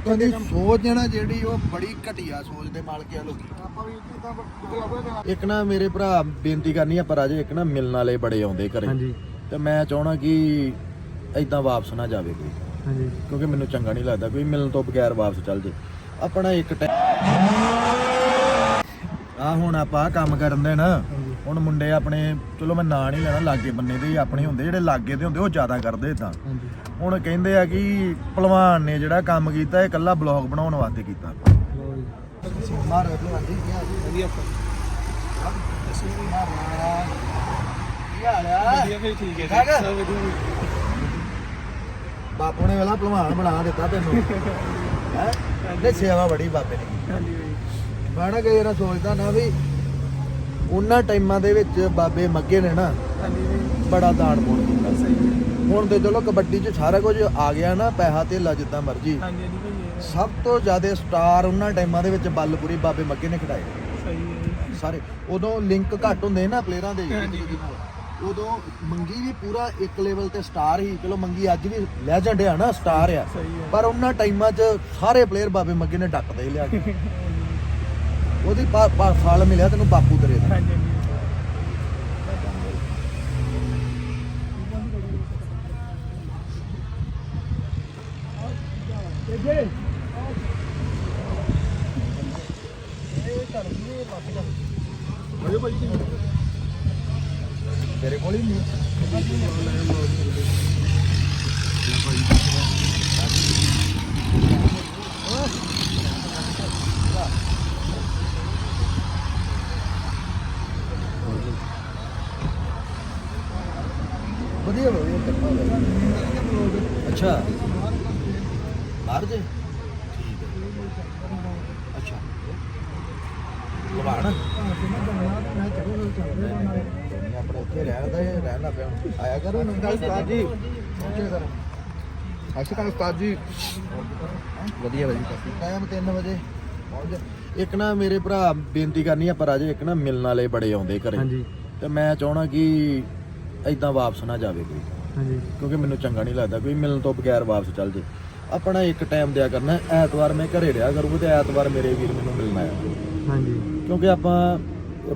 ਲੋਕਾਂ ਦੀ ਸੋਚ ਹੈ ਨਾ ਜਿਹੜੀ ਉਹ ਬੜੀ ਘਟੀਆ ਸੋਚ ਦੇ ਮਾਲਕ ਆ ਲੋਕੀ। ਇੱਕ ਨਾ ਮੇਰੇ ਭਰਾ ਬੇਨਤੀ ਕਰਨੀ ਆ ਪਰ ਅਜੇ ਇੱਕ ਨਾ ਮਿਲਣ ਵਾਲੇ ਬੜੇ ਆਉਂਦੇ ਘਰੇ। ਹਾਂਜੀ। ਤੇ ਮੈਂ ਚਾਹਣਾ ਕਿ ਐਦਾਂ ਵਾਪਸ ਨਾ ਜਾਵੇ ਕੋਈ। ਹਾਂਜੀ। ਕਿਉਂਕਿ ਮੈਨੂੰ ਚੰਗਾ ਨਹੀਂ ਲੱਗਦਾ ਕੋਈ ਮਿਲਣ ਤੋਂ ਬਗੈਰ ਵਾਪਸ ਚੱਲ ਜੇ। ਆਪਣਾ ਇੱਕ ਆ ਹੁਣ ਆਪਾਂ ਕੰਮ ਕਰਨ ਦੇ ਨਾ। ਹੁਣ ਮੁੰਡੇ ਆਪਣੇ ਚਲੋ ਮੈਂ ਨਾਂ ਨਹੀਂ ਲੈਣਾ ਲਾਗੇ ਬੰਨੇ ਦੇ ਹੀ ਆਪਣੇ ਹੁੰਦੇ ਜਿਹੜੇ ਲਾਗੇ ਦੇ ਹੁੰਦੇ ਉਹ ਜ਼ਿਆਦਾ ਕਰਦੇ ਤਾਂ ਹਾਂਜੀ। ਹੁਣ ਕਹਿੰਦੇ ਆ ਕਿ ਪਹਿਲਵਾਨ ਨੇ ਜਿਹੜਾ ਕੰਮ ਕੀਤਾ ਇਹ ਇਕੱਲਾ ਬਲੌਗ ਬਣਾਉਣ ਵਾਸਤੇ ਕੀਤਾ। ਲਓ ਜੀ। ਮਾਰ ਪਹਿਲਵਾਨ ਜੀ ਕੀ ਹਾਲ ਵਧੀਆ ਕੀ ਹਾਲ ਆ ਵਧੀਆ ਵੀ ਠੀਕ ਹੈ ਜੀ। ਸਭ ਵਧੀਆ ਬਾਪੂ ਨੇ ਵੇਲਾ ਪਹਿਲਵਾਨ ਬਣਾ ਦਿੱਤਾ ਤੈਨੂੰ। ਹੈ? ਨੇ ਸੇਵਾ ਬੜੀ ਬਾਬੇ ਨੇ ਹਾਂਜੀ ਬਾਣਾ ਕਿ ਜਿਹੜਾ ਸੋਚਦਾ ਨਾ ਵੀ ਉਹਨਾਂ ਟਾਈਮਾਂ ਦੇ ਵਿੱਚ ਬਾਬੇ ਮੱਗੇ ਨੇ ਨਾ ਬੜਾ ਦਾਨ ਪੁੰਨ ਕੀਤਾ। ਸਹੀ ਹੁਣ ਤੇ ਚਲੋ ਕਬੱਡੀ 'ਚ ਸਾਰਾ ਕੁਝ ਆ ਗਿਆ ਨਾ ਪੈਸਾ ਧੇਲਾ ਜਿੱਦਾਂ ਮਰਜ਼ੀ। ਸਭ ਤੋਂ ਜ਼ਿਆਦਾ ਸਟਾਰ ਉਹਨਾਂ ਟਾਈਮਾਂ ਦੇ ਵਿੱਚ ਬੱਲਪੁਰੀ ਬਾਬੇ ਮੱਗੇ ਨੇ ਸਹੀ ਹੈ ਸਾਰੇ ਉਦੋਂ ਲਿੰਕ ਘੱਟ ਹੁੰਦੇ ਨਾ ਪਲੇਅਰਾਂ ਦੇ। ਉਦੋਂ ਮੰਗੀ ਵੀ ਪੂਰਾ ਇੱਕ ਲੈਵਲ ਤੇ ਸਟਾਰ ਹੀ ਚਲੋ ਮੰਗੀ ਅੱਜ ਵੀ ਲੈਜੈਂਡ ਆ ਨਾ ਸਟਾਰ ਆ। ਪਰ ਉਹਨਾਂ ਟਾਈਮਾਂ 'ਚ ਸਾਰੇ ਪਲੇਅਰ ਬਾਬੇ ਮੱਗੇ ਨੇ ਡੱਕਦੇ ਲਿਆ ਕੇ। ਉਹਦੀ ਪਾ- ਪਾ- ਫਲ ਮਿਲਿਆ ਤੈਨੂੰ ਬਾਪੂ ਤੇਰੇ ਦਾ ਹਾਂਜੀ ਹਾਂਜੀ। ਤੇਰੇ ਕੋਲ ਹੀ ਨਹੀਂ। ਵਧੀਆ ਵਧੀਆ ਕਿਰਪਾ ਹੋਵੇ। ਅੱਛਾ। ਬਾਹਰ ਜੇ ਠੀਕ ਹੈ। ਅੱਛਾ। ਲਵਾਣਾ ਆਪਣੇ ਉੱਥੇ ਰਹਿਣ ਦਾ ਰਹਿਣ ਪਿਆ। ਆਇਆ ਕਰੋ ਨੰਗਾ ਉਸਤਾਦ ਜੀ। ਅਸ਼ਕਾ ਉਸਤਾਦ ਜੀ। ਵਧੀਆ ਵਧੀਆ ਟਾਈਮ 3 ਵਜੇ। ਪਹੁੰਚ ਜਾ। ਇੱਕ ਨਾ ਮੇਰੇ ਭਰਾ ਬੇਨਤੀ ਕਰਨੀ ਆ ਪਰ ਅਜੇ ਇੱਕ ਨਾ ਮਿਲਣ ਵਾਲੇ ਬੜੇ ਆਉਂਦੇ ਘਰੇ। ਹਾਂਜੀ। ਤੇ ਮੈਂ ਚਾਹਣਾ ਕਿ ਐਦਾਂ ਵਾਪਸ ਨਾ ਜਾਵੇ ਕੋਈ। ਹਾਂਜੀ। ਕਿਉਂਕਿ ਮੈਨੂੰ ਚੰਗਾ ਨਹੀਂ ਲੱਗਦਾ ਕੋਈ ਮਿਲਣ ਤੋਂ ਬਗੈਰ ਵਾਪਸ ਚੱਲ ਜੇ। ਆਪਣਾ ਇੱਕ ਟਾਈਮ ਦਿਆ ਕਰਨਾ ਐਤਵਾਰ ਮੈਂ ਘਰੇ ਰਿਹਾ ਕਰੂੰਗਾ ਤੇ ਐਤਵਾਰ ਮੇਰੇ ਵੀਰ ਮੈਨੂੰ ਮਿਲਣ ਆਇਆ ਹਾਂਜੀ। ਕਿਉਂਕਿ ਆਪਾਂ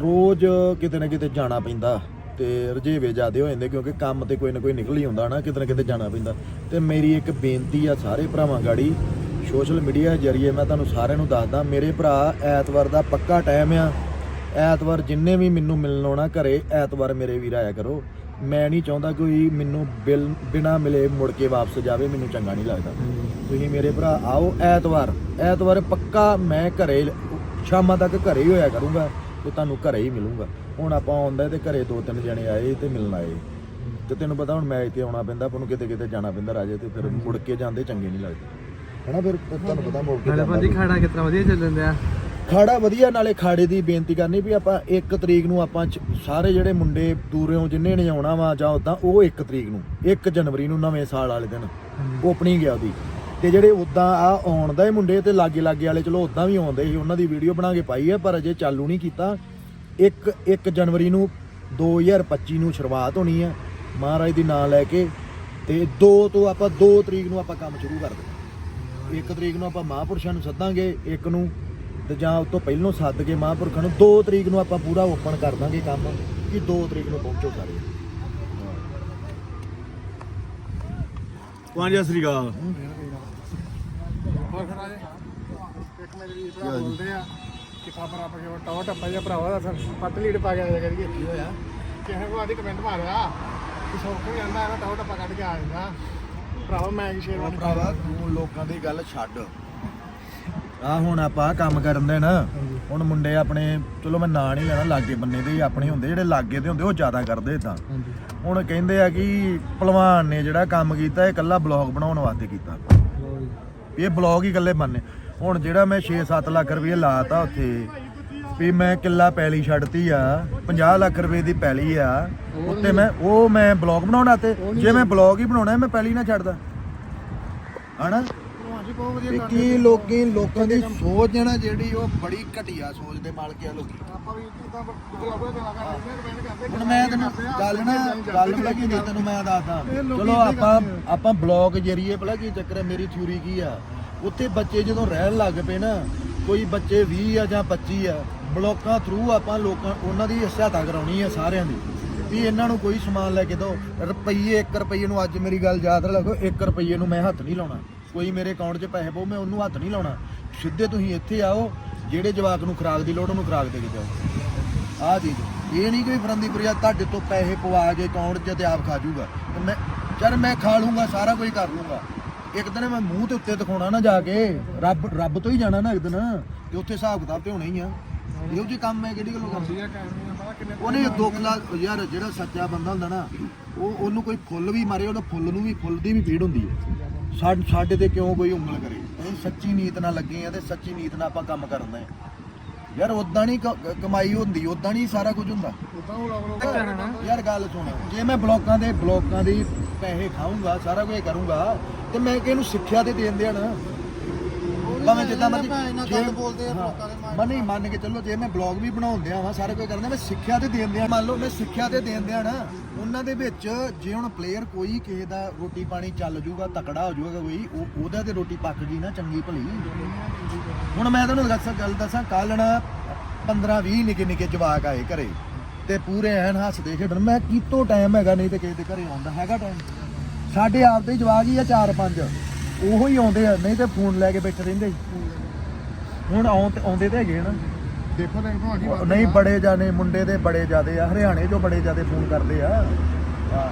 ਰੋਜ਼ ਕਿਤੇ ਨਾ ਕਿਤੇ ਜਾਣਾ ਪੈਂਦਾ ਤੇ ਰਜੇਵੇ ਜ਼ਿਆਦੇ ਹੋ ਜਾਂਦੇ ਕਿਉਂਕਿ ਕੰਮ ਤੇ ਕੋਈ ਨਾ ਕੋਈ ਨਿਕਲ ਹੀ ਹੁੰਦਾ ਨਾ ਕਿਤੇ ਨਾ ਕਿਤੇ ਜਾਣਾ ਪੈਂਦਾ। ਤੇ ਮੇਰੀ ਇੱਕ ਬੇਨਤੀ ਆ ਸਾਰੇ ਭਰਾਵਾਂ ਗਾੜੀ ਸੋਸ਼ਲ ਮੀਡੀਆ ਜਰੀਏ ਮੈਂ ਤੁਹਾਨੂੰ ਸਾਰਿਆਂ ਨੂੰ ਦੱਸਦਾ ਮੇਰੇ ਭਰਾ ਐਤਵਾਰ ਦਾ ਪੱਕਾ ਟਾਈਮ ਆ। ਐਤਵਾਰ ਜਿੰਨੇ ਵੀ ਮੈਨੂੰ ਮਿਲਣ ਆਉਣਾ ਘਰੇ ਐਤਵਾਰ ਮੇਰੇ ਵੀਰ ਆਇਆ ਕਰੋ। ਮੈਂ ਨਹੀਂ ਚਾਹੁੰਦਾ ਕੋਈ ਮੈਨੂੰ ਬਿਲ ਬਿਨਾ ਮਿਲੇ ਮੁੜ ਕੇ ਵਾਪਸ ਜਾਵੇ ਮੈਨੂੰ ਚੰਗਾ ਨਹੀਂ ਲੱਗਦਾ। ਤੁਸੀਂ ਮੇਰੇ ਭਰਾ ਆਓ ਐਤਵਾਰ। ਐਤਵਾਰ ਪੱਕਾ ਮੈਂ ਘਰੇ ਸ਼ਾਮਾਂ ਤੱਕ ਘਰੇ ਹੀ ਹੋਇਆ ਕਰੂੰਗਾ ਤੇ ਤੁਹਾਨੂੰ ਘਰੇ ਹੀ ਮਿਲੂੰਗਾ। ਹੁਣ ਆਪਾਂ ਆਉਂਦਾ ਤੇ ਘਰੇ ਦੋ ਤਿੰਨ ਜਣੇ ਆਏ ਤੇ ਮਿਲਣ ਆਏ। ਤੇ ਤੈਨੂੰ ਪਤਾ ਹੁਣ ਮੈਚ ਤੇ ਆਉਣਾ ਪੈਂਦਾ ਆਪਾਂ ਨੂੰ ਕਿਤੇ ਕਿਤੇ ਜਾਣਾ ਪੈਂਦਾ ਰਾਜੇ ਤੇ ਫਿਰ ਮੁੜ ਕੇ ਜਾਂਦੇ ਚੰਗੇ ਨਹੀਂ ਲੱਗਦੇ। ਹਨਾ ਫਿਰ ਤੁਹਾਨੂੰ ਪਤਾ ਮੁੜ ਕੇ ਨਾਲੇ ਭਾਜੀ। ਖਾਣਾ ਕਿਤਨਾ ਵਧੀਆ ਚੱਲਣ ਦਿਆ? ਖਾੜਾ ਵਧੀਆ ਨਾਲੇ ਖਾੜੇ ਦੀ ਬੇਨਤੀ ਕਰਨੀ ਵੀ ਆਪਾਂ 1 ਤਰੀਕ ਨੂੰ ਆਪਾਂ ਸਾਰੇ ਜਿਹੜੇ ਮੁੰਡੇ ਦੂਰੋਂ ਜਿੰਨੇ ਨੇ ਆਉਣਾ ਵਾ ਜਾਂ ਉਦਾਂ ਉਹ 1 ਤਰੀਕ ਨੂੰ 1 ਜਨਵਰੀ ਨੂੰ ਨਵੇਂ ਸਾਲ ਵਾਲੇ ਦਿਨ ਓਪਨਿੰਗ ਆ ਉਹਦੀ। ਤੇ ਜਿਹੜੇ ਉਦਾਂ ਆ ਆਉਣਦਾ ਹੀ ਮੁੰਡੇ ਤੇ ਲਾਗੇ ਲਾਗੇ ਵਾਲੇ ਚਲੋ ਉਦਾਂ ਵੀ ਆਉਂਦੇ ਸੀ ਉਹਨਾਂ ਦੀ ਵੀਡੀਓ ਬਣਾ ਕੇ ਪਾਈ ਹੈ ਪਰ ਅਜੇ ਚਾਲੂ ਨਹੀਂ ਕੀਤਾ। 1 1 ਜਨਵਰੀ ਨੂੰ 2025 ਨੂੰ ਸ਼ੁਰੂਆਤ ਹੋਣੀ ਹੈ ਮਹਾਰਾਜ ਦੀ ਨਾਂ ਲੈ ਕੇ ਤੇ 2 ਤੋਂ ਆਪਾਂ 2 ਤਰੀਕ ਨੂੰ ਆਪਾਂ ਕੰਮ ਸ਼ੁਰੂ ਕਰ ਦੇਣਾ। 1 ਤਰੀਕ ਨੂੰ ਆਪਾਂ ਮਹਾਂਪੁਰਸ਼ਾਂ ਨੂੰ ਸੱਦਾਂਗੇ ਇੱਕ ਨੂੰ ਤੇ ਜਾਂ ਉਸ ਤੋਂ ਪਹਿਲਾਂ ਸੱਦ ਕੇ ਮਹਾਂਪੁਰਖਾਂ ਨੂੰ 2 ਤਰੀਕ ਨੂੰ ਆਪਾਂ ਪੂਰਾ ਓਪਨ ਕਰ ਦਾਂਗੇ ਕੰਮ ਕਿ 2 ਤਰੀਕ ਨੂੰ ਪਹੁੰਚੋ ਸਾਰੇ। ਪੰਜ ਸ੍ਰੀ ਅਕਾਲ। ਇੱਕ ਮੇਰੇ ਵੀਰ ਭਰਾ ਬੋਲਦੇ ਆ ਕਿ ਖਬਰ ਆਪ ਕੇ ਟਾਵਾ ਟੱਪਾ ਜਿਹਾ ਭਰਾਵਾ ਦਾ ਫਿਰ ਪੱਟ ਲੀਡ ਪਾ ਕੇ ਆਇਆ ਕਰੀਏ ਕੀ ਹੋਇਆ। ਕਿਸੇ ਕੋ ਆਦੀ ਕਮੈਂਟ ਮਾਰਿਆ ਕਿ ਸੌਕ ਨਹੀਂ ਆਂਦਾ ਨਾ ਟਾਵਾ ਟੱਪਾ ਕੱਢ ਕੇ ਆ ਜਾਂਦਾ। ਭਰਾਵਾ ਮੈਂ ਕੀ ਸ਼ੇਰਵਾਨੀ ਭਰਾਵਾ ਤੂੰ ਲੋਕਾਂ ਦੀ ਗੱਲ ਛੱਡ। ਆ ਹੁਣ ਆਪਾਂ ਆਹ ਕੰਮ ਕਰਨ ਦੇ ਨਾ ਹੁਣ ਮੁੰਡੇ ਆਪਣੇ ਚਲੋ ਮੈਂ ਨਾਂ ਨਹੀਂ ਲੈਣਾ ਲਾਗੇ ਬੰਨੇ ਦੇ ਹੀ ਆਪਣੇ ਹੁੰਦੇ ਜਿਹੜੇ ਲਾਗੇ ਦੇ ਹੁੰਦੇ ਉਹ ਜ਼ਿਆਦਾ ਕਰਦੇ ਤਾਂ ਹਾਂਜੀ। ਹੁਣ ਕਹਿੰਦੇ ਆ ਕਿ ਪਹਿਲਵਾਨ ਨੇ ਜਿਹੜਾ ਕੰਮ ਕੀਤਾ ਇਹ ਇਕੱਲਾ ਬਲੌਗ ਬਣਾਉਣ ਵਾਸਤੇ ਕੀਤਾ ਲਓ ਜੀ। ਵੀ ਇਹ ਬਲੌਗ ਹੀ ਇਕੱਲੇ ਬੰਨੇ ਹੁਣ ਜਿਹੜਾ ਮੈਂ 6-7 ਲੱਖ ਰੁਪਏ ਲਾਤਾ ਉੱਥੇ ਵੀ ਮੈਂ ਕਿੱਲਾ ਪੈਲੀ ਛੱਡਤੀ ਆ 50 ਲੱਖ ਰੁਪਏ ਦੀ ਪੈਲੀ ਆ ਉੱਤੇ ਮੈਂ ਉਹ ਮੈਂ ਬਲੌਗ ਬਣਾਉਣਾ ਤੇ ਜੇ ਮੈਂ ਬਲੌਗ ਹੀ ਬਣਾਉਣਾ ਮੈਂ ਪੈਲੀ ਨਾ ਛੱਡਦਾ। ਹਨਾ? ਹਾਂਜੀ ਬਹੁਤ ਵਧੀਆ ਵੀ ਕਰਦੇ ਕੀ ਲੋਕੀ ਲੋਕਾਂ ਦੀ ਸੋਚ ਹੈ ਨਾ ਜਿਹੜੀ ਉਹ ਬੜੀ ਘਟੀਆ ਸੋਚ ਦੇ ਮਾਲਕ ਆ ਲੋਕੀ। ਆਪਾਂ ਵੀ ਇਦਾਂ ਬੁਲਾਵੇ ਦੇਣਾ ਕਰਦੇ ਕਮੈਂਟ ਕਰਦੇ ਹੁਣ ਮੈਂ ਤੈਨੂੰ ਗੱਲ ਨਾ ਗੱਲ ਪਤਾ ਕੀ ਹੁੰਦੀ ਤੈਨੂੰ ਮੈਂ ਦੱਸਦਾ। ਚਲੋ ਆਪਾਂ ਆਪਾਂ ਬਲੌਗ ਜਰੀਏ ਪਤਾ ਕੀ ਚੱਕਰ ਹੈ ਮੇਰੀ ਥਿਊਰੀ ਕੀ ਆ? ਉੱਥੇ ਬੱਚੇ ਜਦੋਂ ਰਹਿਣ ਲੱਗ ਪਏ ਨਾ ਕੋਈ ਬੱਚੇ 20 ਆ ਜਾਂ 25 ਆ ਬਲੋਕਾਂ ਥਰੂ ਆਪਾਂ ਲੋਕਾਂ ਉਹਨਾਂ ਦੀ ਸਹਾਇਤਾ ਕਰਾਉਣੀ ਆ ਸਾਰਿਆਂ ਦੀ। ਵੀ ਇਹਨਾਂ ਨੂੰ ਕੋਈ ਸਮਾਨ ਲੈ ਕੇ ਦਿਓ ਰੁਪਈਏ 1 ਰੁਪਈਏ ਨੂੰ ਅੱਜ ਮੇਰੀ ਗੱਲ ਯਾਦ ਰੱਖੋ 1 ਰੁਪਈਏ ਨੂੰ ਮੈਂ ਹੱਥ ਨਹੀਂ ਲਾਉਣਾ। ਕੋਈ ਮੇਰੇ ਅਕਾਊਂਟ 'ਚ ਪੈਸੇ ਪਾਓ ਮੈਂ ਉਹਨੂੰ ਹੱਥ ਨਹੀਂ ਲਾਉਣਾ। ਸਿੱਧੇ ਤੁਸੀਂ ਇੱਥੇ ਆਓ, ਜਿਹੜੇ ਜਵਾਕ ਨੂੰ ਖੁਰਾਕ ਦੀ ਲੋੜ ਉਹਨੂੰ ਖੁਰਾਕ ਦੇ ਕੇ ਜਾਓ। ਆਹ ਚੀਜ਼। ਇਹ ਨਹੀਂ ਕੋਈ ਫਰੰਦੀਪੁਰੀਆ ਤੁਹਾਡੇ ਤੋਂ ਪੈਸੇ ਪਵਾ ਕੇ ਅਕਾਊਂਟ 'ਚ ਤੇ ਆਪ ਖਾ ਜੂਗਾ ਮੈਂ ਚੱਲ ਮੈਂ ਖਾ ਲੂੰਗਾ, ਸਾਰਾ ਕੁਝ ਕਰ ਲੂੰਗਾ। ਇੱਕ ਦਿਨ ਮੈਂ ਮੂੰਹ ਤੇ ਉੱਤੇ ਦਿਖਾਉਣਾ ਨਾ ਜਾ ਕੇ। ਰੱਬ ਰੱਬ ਤੋਂ ਹੀ ਜਾਣਾ ਨਾ ਇੱਕ ਦਿਨ। ਤੇ ਉੱਥੇ ਹਿਸਾਬ ਕਿਤਾਬ ਤੇ ਹੋਣਾ ਹੀ ਆ। ਇਹੋ ਜਿਹੀ ਕੰਮ ਹੈ, ਕਿਹੜੀ ਗੱਲੋਂ ਕਰਦੀ ਵਧੀਆ ਉਹਨੇ ਦੁੱਖ ਲਾ ਯਾਰ ਜਿਹੜਾ ਸੱਚਾ ਬੰਦਾ ਹੁੰਦਾ ਨਾ, ਉਹ ਉਹਨੂੰ ਕੋਈ ਫੁੱਲ ਵੀ ਮਾਰੇ, ਉਹਦਾ ਫੁੱਲ ਨੂੰ ਵੀ ਫੁੱਲ ਦੀ ਵੀ ਪੀੜ ਹੁੰਦੀ ਹੈ। ਸਾ- ਸਾਡੇ ਤੇ ਕਿਉਂ ਕੋਈ ਉਂਗਲ ਕਰੇ? ਅਸੀਂ ਸੱਚੀ ਨੀਤ ਨਾਲ ਲੱਗੇ ਆ ਤੇ ਸੱਚੀ ਨੀਤ ਨਾਲ ਆਪਾਂ ਕੰਮ ਕਰਨਾ ਹੈ ਯਾਰ ਉਦਾਂ ਨਹੀਂ ਕਮਾਈ ਹੁੰਦੀ ਉਦਾਂ ਨਹੀਂ ਸਾਰਾ ਕੁਝ ਹੁੰਦਾ। ਯਾਰ ਗੱਲ ਸੁਣ ਜੇ ਮੈਂ ਬਲੋਕਾਂ ਦੇ ਬਲੋਕਾਂ ਦੀ ਪੈਸੇ ਖਾਊਂਗਾ ਸਾਰਾ ਕੁਝ ਕਰੂੰਗਾ ਤੇ ਮੈਂ ਕਿਹਨੂੰ ਸਿੱਖਿਆ ਤੇ ਦੇਣ ਦੇਣਾ? ਭਾਵੇਂ ਜਿੱਦਾਂ ਮਰਜ਼ੀ ਜੇ ਬੋਲਦੇ ਆ ਮੈਂ ਨਹੀਂ ਮੰਨ ਕੇ ਚੱਲੋ ਜੇ ਮੈਂ ਬਲੌਗ ਵੀ ਬਣਾਉਂਦੇ ਆ ਵਾ ਸਾਰਾ ਕੁਝ ਕਰਦਾ ਮੈਂ ਸਿੱਖਿਆ ਤੇ ਦੇਣ ਦਿਆਂ। ਮੰਨ ਲਓ ਮੈਂ ਸਿੱਖਿਆ ਤੇ ਦੇਣ ਦਿਆਂ ਨਾ ਉਹਨਾਂ ਦੇ ਵਿੱਚ ਜੇ ਹੁਣ ਪਲੇਅਰ ਕੋਈ ਕਿਸੇ ਦਾ ਰੋਟੀ ਪਾਣੀ ਚੱਲ ਜੂਗਾ ਤਕੜਾ ਹੋ ਜੂਗਾ ਕੋਈ ਉਹ ਉਹਦਾ ਤੇ ਰੋਟੀ ਪੱਕ ਗਈ ਨਾ ਚੰਗੀ ਭਲੀ। ਹੁਣ ਮੈਂ ਤੁਹਾਨੂੰ ਦੱਸਾਂ ਗੱਲ ਦੱਸਾਂ ਕੱਲ ਨਾ 15 20 ਨਿੱਕੇ ਨਿੱਕੇ ਜਵਾਕ ਆਏ ਘਰੇ ਤੇ ਪੂਰੇ ਐਨ ਹੱਸਦੇ ਖੇਡਣ। ਮੈਂ ਕੀਤੋ ਟਾਈਮ ਹੈਗਾ ਨਹੀਂ ਤੇ ਕਿਸੇ ਦੇ ਘਰੇ ਆਉਂਦਾ ਹੈਗਾ ਟਾਈਮ ਸਾਡੇ ਆਪ ਦੇ ਜਵਾਕ ਹੀ ਆ ਚਾਰ ਪੰਜ। ਉਹੋ ਹੀ ਆਉਂਦੇ ਆ ਨਹੀਂ ਤੇ ਫੋਨ ਲੈ ਕੇ ਬੈਠੇ ਰਹਿੰਦੇ ਸੀ। ਹੁਣ ਆਉਂ ਤੇ ਆਉਂਦੇ ਤੇ ਹੈਗੇ ਨਾ। ਦੇਖੋ ਤਾਂ ਤੁਹਾਡੀ ਉਹ ਨਹੀਂ ਬੜੇ ਜਾਣੇ ਮੁੰਡੇ ਦੇ ਬੜੇ ਜਾਦੇ ਆ ਹਰਿਆਣੇ ਚੋਂ ਬੜੇ ਜਾਦੇ ਫੋਨ ਕਰਦੇ ਆ। ਹਾਂ।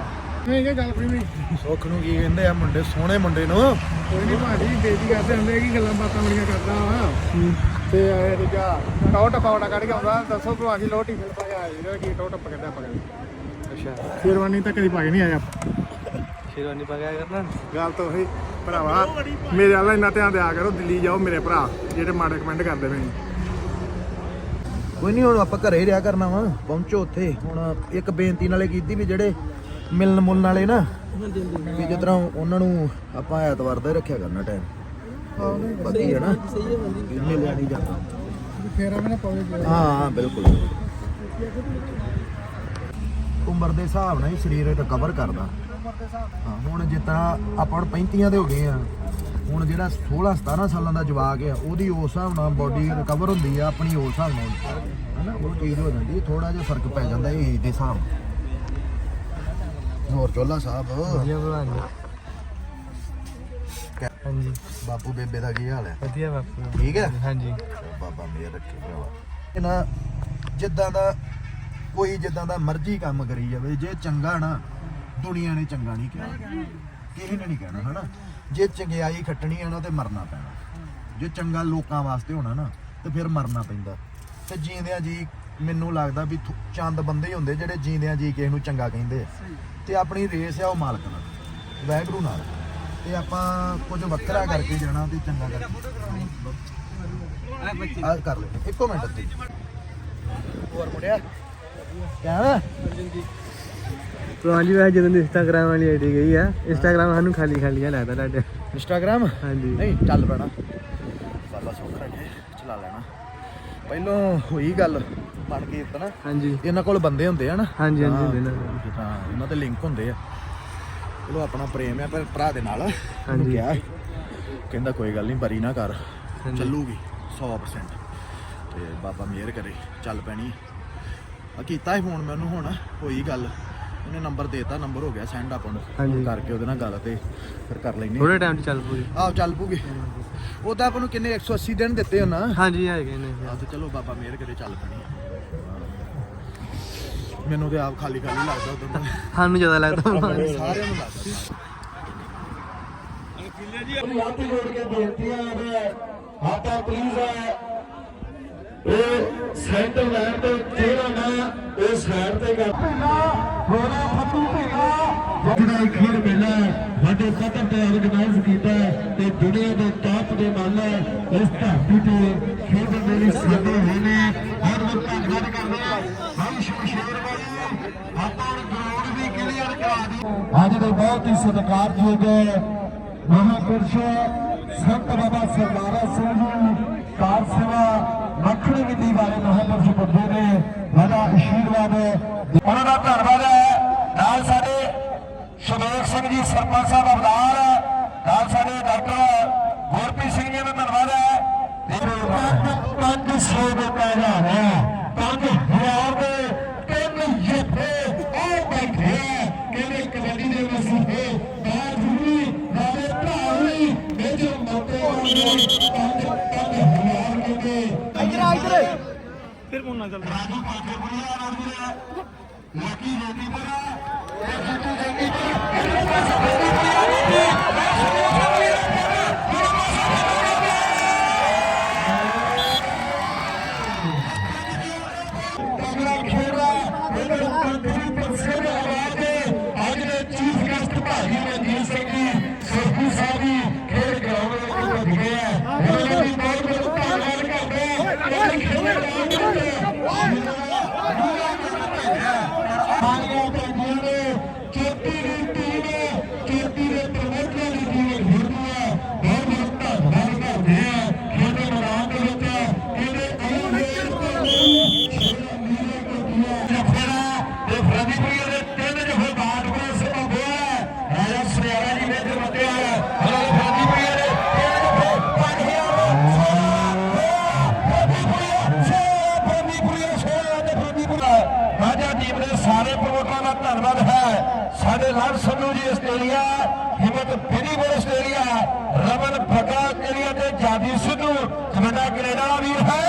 ਨਹੀਂ ਇਹ ਗੱਲ ਕੋਈ ਨਹੀਂ। ਸੁੱਖ ਨੂੰ ਕੀ ਕਹਿੰਦੇ ਆ ਮੁੰਡੇ ਸੋਹਣੇ ਮੁੰਡੇ ਨੂੰ। ਕੋਈ ਨਹੀਂ ਭਾਜੀ ਬੇਇੱਜ਼ਤੀ ਕਰਦੇ ਹੁੰਦੇ ਕਿ ਗੱਲਾਂ ਬਾਤਾਂ ਬੜੀਆਂ ਕਰਦਾ ਵਾ। ਤੇ ਇਹ ਦੂਜਾ ਟੌ ਟਪਾਉਣਾ ਕੱਢ ਕੇ ਆਉਂਦਾ ਦੱਸੋ ਭਲਵਾਨ ਜੀ ਲੋਟੀ ਫਿਰ ਪਾ ਗਿਆ ਇਹਦਾ ਕੀ ਟੌ ਟੱਪ ਕਰਦਾ ਪਾ ਅੱਛਾ। ਸ਼ੇਰਵਾਨੀ ਤਾਂ ਕਦੀ ਪਾਈ ਨਹੀਂ ਆਇਆ। ਸ਼ੇਰਵਾਨੀ ਪਾ ਗਿਆ ਕਰਨਾ ਗੱਲ ਤਾਂ ਉਹੀ ਭਰਾਵਾ ਮੇਰੇ ਵਾਲਾ ਇੰਨਾ ਧਿਆਨ ਦਿਆ ਕਰੋ ਦਿੱਲੀ ਜਾਓ ਮੇਰੇ ਭਰਾ ਜਿਹੜੇ ਮਾੜੇ ਕਮੈਂਟ ਕਰਦੇ ਨੇ। ਕੋਈ ਨਹੀਂ ਹੁਣ ਆਪਾਂ ਘਰੇ ਹੀ ਰਿਹਾ ਕਰਨਾ ਵਾ ਪਹੁੰਚੋ ਉੱਥੇ। ਹੁਣ ਇੱਕ ਬੇਨਤੀ ਨਾਲੇ ਕੀਤੀ ਵੀ ਜਿਹੜੇ ਮਿਲਣ ਮੁਲਣ ਵਾਲੇ ਨਾ ਵੀ ਜਿਸ ਤਰ੍ਹਾਂ ਉਹਨਾਂ ਨੂੰ ਆਪਾਂ ਐਤਵਾਰ ਦਾ ਹੀ ਰੱਖਿਆ ਕਰਨਾ ਟਾਈਮ ਬਾਕੀ ਹੈ ਨਾ ਮਿਲਿਆ ਨਹੀਂ ਜਾਂਦਾ ਫੇਰ ਮੈਂ ਪਾਉਣੇ ਹਾਂ ਹਾਂ ਬਿਲਕੁਲ। ਉਮਰ ਦੇ ਹਿਸਾਬ ਨਾਲ ਹੀ ਸਰੀਰ ਰਿਕਵਰ ਕਰਦਾ। ਹਾਂ ਹੁਣ ਜਿੱਦਾਂ ਆਪਾਂ ਹੁਣ 35 ਦੇ ਹੋ ਗਏ ਆ ਹੁਣ ਜਿਹੜਾ 16 17 ਸਾਲਾਂ ਦਾ ਜਵਾਕ ਆ ਉਹਦੀ ਉਸ ਹਿਸਾਬ ਨਾਲ ਬਾਡੀ ਰਿਕਵਰ ਹੁੰਦੀ ਆ ਆਪਣੀ ਉਸ ਹਿਸਾਬ ਨਾਲ ਹਨਾ? ਉਹ ਚੀਜ਼ ਹੋ ਜਾਂਦੀ ਥੋੜਾ ਜਿਹਾ ਫ਼ਰਕ ਪੈ ਜਾਂਦਾ ਏਜ ਦੇ ਹਿਸਾਬ ਨਾਲ। ਹੋਰ ਚੋਲਾ ਸਾਹਿਬ? ਵਧੀਆ ਭਲਵਾਨ ਜੀ। ਹਾਂਜੀ। ਬਾਪੂ ਬੇਬੇ ਦਾ ਕੀ ਹਾਲ ਹੈ ਵਧੀਆ ਬਾਪੂ। ਠੀਕ ਹੈ ਹਾਂਜੀ। ਬਾਬਾ ਮੇਰ ਰੱਖੇ ਭਰਾਵਾ। ਇਹ ਨਾ ਜਿੱਦਾਂ ਦਾ ਕੋਈ ਜਿੱਦਾਂ ਦਾ ਮਰਜ਼ੀ ਕੰਮ ਕਰੀ ਜਾਵੇ ਜੇ ਚੰਗਾ ਨਾ ਦੁਨੀਆ ਨੇ ਚੰਗਾ ਨਹੀਂ ਕਿਹਾ। ਕਿਸੇ ਨੇ ਨਹੀਂ ਕਹਿਣਾ ਹਨਾ? ਜੇ ਚੰਗਿਆਈ ਖੱਟਣੀ ਹੈ ਨਾ ਤੇ ਮਰਨਾ ਪੈਣਾ। ਜੇ ਚੰਗਾ ਲੋਕਾਂ ਵਾਸਤੇ ਹੋਣਾ ਨਾ ਤੇ ਫਿਰ ਮਰਨਾ ਪੈਂਦਾ। ਤੇ ਜੀਂਦਿਆਂ ਜੀ ਮੈਨੂੰ ਲੱਗਦਾ ਵੀ ਥੋ- ਚੰਦ ਬੰਦੇ ਹੀ ਹੁੰਦੇ ਜਿਹੜੇ ਜੀਂਦਿਆਂ ਜੀ ਕਿਸੇ ਨੂੰ ਚੰਗਾ ਕਹਿੰਦੇ ਆ। ਤੇ ਆਪਣੀ ਰੇਸ ਆ ਉਹ ਮਾਲਕ ਨਾਲ ਵਾਹਿਗੁਰੂ ਨਾਲ। ਤੇ ਆਪਾਂ ਕੁਝ ਵੱਖਰਾ ਕਰਕੇ ਜਾਣਾ ਤੇ ਚੰਗਾ ਕਰਕੇ ਆ ਕਰ ਲੈ ਇੱਕੋ ਮਿੰਟ। ਹੋਰ ਮੁੰਡਿਆ? ਕਿਆ ਵੈਸੇ ਜਦੋਂ ਦੀ ਇੰਸਟਾਗ੍ਰਾਮ ਵਾਲੀ ਆਈਡੀ ਗਈ ਆ ਇੰਸਟਾਗ੍ਰਾਮ ਸਾਨੂੰ ਖਾਲੀ ਖਾਲੀ ਲੱਗਦਾ ਤੁਹਾਡੇ। ਇੰਸਟਾਗ੍ਰਾਮ ਹਾਂਜੀ। ਨਹੀਂ ਚੱਲ ਪੈਣਾ। ਬਾਬਾ ਸੌਖਾ ਕੇ ਚਲਾ ਲੈਣਾ। ਪਹਿਲੋਂ ਹੋਈ ਗੱਲ ਬਣ ਗਈ ਇਤਨਾ ਹਾਂਜੀ। ਇਹਨਾਂ ਕੋਲ ਬੰਦੇ ਹੁੰਦੇ ਆ ਨਾ। ਹਾਂਜੀ, ਹਾਂਜੀ, ਹੁੰਦੇ ਨੇ। ਜਿੱਦਾਂ ਇਹਨਾਂ ਤੇ ਲਿੰਕ ਹੁੰਦੇ ਆ। ਚਲੋ ਆਪਣਾ ਪ੍ਰੇਮ ਆ ਪਰ ਭਰਾ ਦੇ ਨਾਲ। ਹਾਂਜੀ। ਕਿਹਾ ਕਹਿੰਦਾ ਕੋਈ ਗੱਲ ਨਹੀਂ ਬਰੀ ਨਾ ਕਰ। ਚੱਲੂਗੀ 100% ਤੇ ਬਾਬਾ ਮਿਹਰ ਕਰੇ ਚੱਲ ਪੈਣੀ ਆ ਕੀਤਾ ਸੀ ਫੋਨ ਮੈਂ ਉਹਨੂੰ ਹੁਣ ਹੋਈ ਗੱਲ। ਉਹਨੇ ਨੰਬਰ ਦੇਤਾ ਨੰਬਰ ਹੋ ਗਿਆ ਸੈਂਡ ਆਪਾਂ ਨੂੰ ਕਰਕੇ ਉਹਦੇ ਨਾਲ ਗੱਲ ਤੇ ਫਿਰ ਕਰ ਲੈਨੇ ਥੋੜੇ ਟਾਈਮ 'ਚ ਚੱਲ ਪੂਰੀ ਆਹ ਚੱਲ ਪੂਗੇ। ਉਹ ਤਾਂ ਆਪਾਂ ਨੂੰ ਕਿੰਨੇ 180 ਦਿਨ ਦਿੱਤੇ ਹੋ ਨਾ ਹਾਂਜੀ ਹੈਗੇ ਨੇ। ਆਹ ਤੇ ਚਲੋ ਬਾਬਾ ਮਿਹਰ ਕਰੇ ਚੱਲ ਪੈਣੀ ਮੈਨੂੰ ਤੇ ਆਪ ਖਾਲੀ ਖਾਲੀ ਲੱਗਦਾ ਉਦੋਂ ਦਾ ਸਾਨੂੰ ਜ਼ਿਆਦਾ ਲੱਗਦਾ ਜੀ। ਸਾਰਿਆਂ ਨੂੰ ਲੱਗਦਾ। ਹੱਥ ਜੋੜ ਕੇ ਬੇਨਤੀ ਹੈ ਹਾਤਾ ਪਲੀਜ਼ ਇਹ ਸੈਂਟਰ ਲਾਈਨ ਤੇ ਜਿਹੜਾ ਨਾ ਇਹ ਸਾਈਡ ਤੇ ਕਰ। ਹੋਣਾ ਫੱਟੂ ਭੇਗਾ ਜਿਹੜਾ ਖੇਡ ਮੇਲਾ ਸਾਡੇ ਪੱਧਰ ਤੇ ਆਰਗੇਨਾਈਜ਼ ਕੀਤਾ ਤੇ ਦੁਨੀਆ ਦੇ ਟਾਪ ਦੇ ਮੰਨ ਇਸ ਧਰਤੀ ਤੇ ਖੇਡਣ ਦੇ ਲਈ ਸਾਡੇ ਹੋਏ ਨੇ। ਹਰ ਵਕਤ ਧੰਨਵਾਦ ਕਰਦੇ ਹਾਂ ਭਾਈ ਸ਼ਮਸ਼ੇਰ ਵਾਲੀ ਆਪਾਂ ਗਰਾਊਂਡ ਵੀ ਕਲੀਅਰ ਕਰਾ ਦੀ ਅੱਜ ਦੇ ਬਹੁਤ ਹੀ ਸਤਿਕਾਰਯੋਗ ਮਹਾਪੁਰਸ਼ ਸੰਤ ਬਾਬਾ ਸਰਦਾਰਾ ਸਿੰਘ ਜੀ ਕਾਰ ਸੇਵਾ ਰੱਖਣੀ ਵਿਧੀ ਬਾਰੇ ਮਹਾਂਪੁਰਸ਼ ਬੁੱਧੇ ਨੇ ਬੜਾ ਆਸ਼ੀਰਵਾਦ ਹੈ। ਉਹਨਾਂ ਦਾ ਧੰਨਵਾਦ ਹੈ। ਨਾਲ ਸਾਡੇ ਸ਼ਵੇਕ ਸਿੰਘ ਜੀ ਸਰਪੰਚ ਸਾਹਿਬ ਅਬਦਾਰ ਨਾਲ ਸਾਡੇ ਡਾਕਟਰ ਗੁਰਪ੍ਰੀਤ ਸਿੰਘ ਜੀ ਦਾ ਧੰਨਵਾਦ ਹੈ। ਪੰਜ ਸੌ ਦੇ ਹੈ ਪੰਜ ਹਜ਼ਾਰ ਦੇ ਰਾਜੂ ਪਾਠੇਪੁਰੀਆ ਆਉਂਦੀ ਹੈ ਲੱਕੀ ਤੇ ਦੇ ਤਿੰਨ ਜਫੇ ਬਾਟ ਕੋਲ ਸੰਭੋਇਆ ਰਾਜਾ ਸਰਿਆਰਾ ਜੀ ਵਿੱਚ ਮੱਤਿਆ ਹਲੇ ਫਰਦੀਪੁਰੀਆ ਦੇ ਤਿੰਨ ਜਫੇ ਪੰਜ ਹਜ਼ਾਰ ਰਾਜਾ ਟੀਮ ਦੇ ਸਾਰੇ ਪ੍ਰਮੋਟਰਾਂ ਦਾ ਧੰਨਵਾਦ ਹੈ। ਸਾਡੇ ਲਾਲ ਸੰਧੂ ਜੀ ਆਸਟ੍ਰੇਲੀਆ, ਹਿੰਮਤ ਫਿਨੀਬਲ ਆਸਟ੍ਰੇਲੀਆ, ਰਮਨ ਫੱਗਾ ਆਸਟ੍ਰੇਲੀਆ ਤੇ ਜਾਦੀ ਸਿੱਧੂ, ਕੈਨੇਡਾ ਕੈਨੇਡਾ ਵਾਲਾ ਵੀਰ ਹੈ।